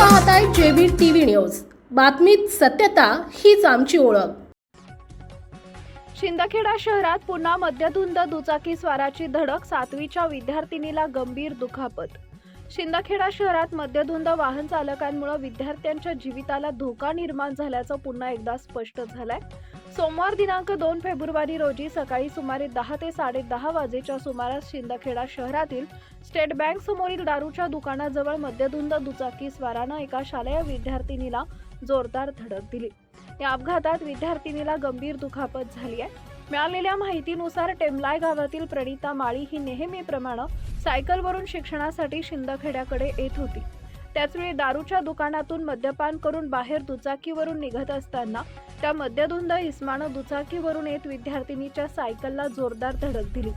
पाहताय JB TV news. बातमीत सत्यता हीच आमची ओळख. शिंदखेडा शहरात पुन्हा मध्यधुंद दुचाकी स्वाराची धडक सातवीच्या विद्यार्थिनीला गंभीर दुखापत. शिंदखेडा शहरात मद्यधुंद वाहन चालकांमुळे विद्यार्थ्यांच्या जीविताला धोका निर्माण झाल्याचं पुन्हा एकदा स्पष्ट झालंय. सोमवार दिनांक दोन फेब्रुवारी रोजी सकाळी सुमारे दहा ते साडे दहा वाजेच्या सुमारास शिंदखेडा शहरातील स्टेट बँक समोरील दारूच्या दुकानाजवळ मद्यधुंद दुचाकी स्वारानं एका शालेय विद्यार्थिनीला जोरदार धडक दिली. या अपघातात विद्यार्थिनीला गंभीर दुखापत झाली आहे मिळालेल्या माहितीनुसार टेमलाय गावातील प्रणिता माळी ही नेहमीप्रमाणे सायकलवरून शिक्षणासाठी शिंदखेड्याकडे येत होती. त्याचवेळी दारूच्या दुकानातून मद्यपान करून बाहेर दुचाकीवरून निघत असताना त्या मद्यधुंद इस्मानं दुचाकीवरून येत विद्यार्थिनीच्या सायकलला जोरदार धडक दिली.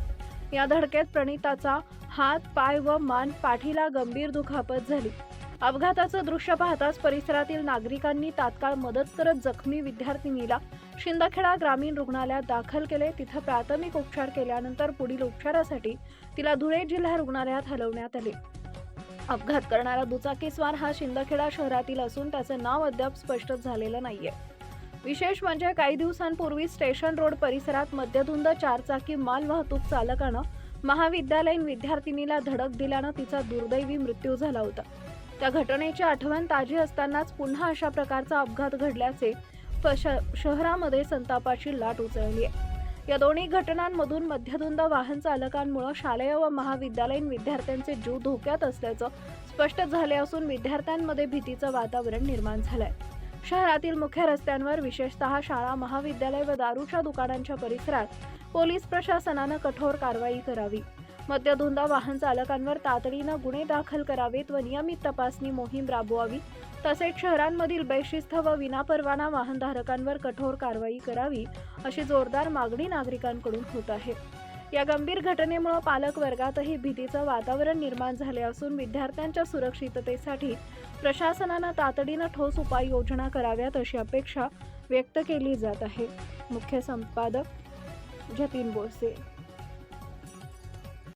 या धडकेत प्रणिताचा हात पाय व मान पाठीला गंभीर दुखापत झाली. अपघाताचं दृश्य पाहताच परिसरातील नागरिकांनी तात्काळ मदत करत जखमी विद्यार्थिनीला शिंदखेडा ग्रामीण रुग्णालयात दाखल केले. तिथं प्राथमिक उपचार केल्यानंतर पुढील उपचारासाठी तिला धुळे जिल्हा रुग्णालयात हलवण्यात आले. अपघात करणारा दुचाकीस्वार हा शिंदखेडा शहरातील असून त्याचं नाव अद्याप स्पष्ट झालेलं नाहीये. विशेष म्हणजे काही दिवसांपूर्वी स्टेशन रोड परिसरात मध्यधुंद चारचाकी माल वाहतूक चालकानं महाविद्यालयीन विद्यार्थिनीला धडक दिल्यानं तिचा दुर्दैवी मृत्यू झाला होता. त्या घटनेची आठवण ताजी असतानाच पुन्हा अशा प्रकारचा अपघात घडल्याचे प- श- शहरामध्ये संतापाची लाट उसळली आहे. या दोन्ही घटनांमधून मध्यधुंद वाहन चालकांमुळे शालेय व महाविद्यालयीन विद्यार्थ्यांचे जीव धोक्यात असल्याचं स्पष्ट झाले असून विद्यार्थ्यांमध्ये भीतीचं वातावरण निर्माण झालंय. शहरातील मुख्य रस्त्यांवर विशेषतः शाळा महाविद्यालय व दारूच्या दुकानांच्या परिसरात पोलीस प्रशासनानं कठोर कारवाई करावी. मद्यधुंदा वाहन चालकांवर तातडीनं गुन्हे दाखल करावेत व नियमित तपासणी मोहीम राबवावी. तसेच शहरांमधील बेशिस्त व विनापरवाना वाहनधारकांवर कठोर कारवाई करावी अशी जोरदार मागणी नागरिकांकडून होत आहे. या गंभीर घटनेमुळे पालक वर्गातही भीतीचं वातावरण निर्माण झाले असून विद्यार्थ्यांच्या सुरक्षिततेसाठी प्रशासनानं तातडीनं ठोस उपाययोजना कराव्यात अशी अपेक्षा व्यक्त केली जात आहे. मुख्य संपादक जतीन बोरसे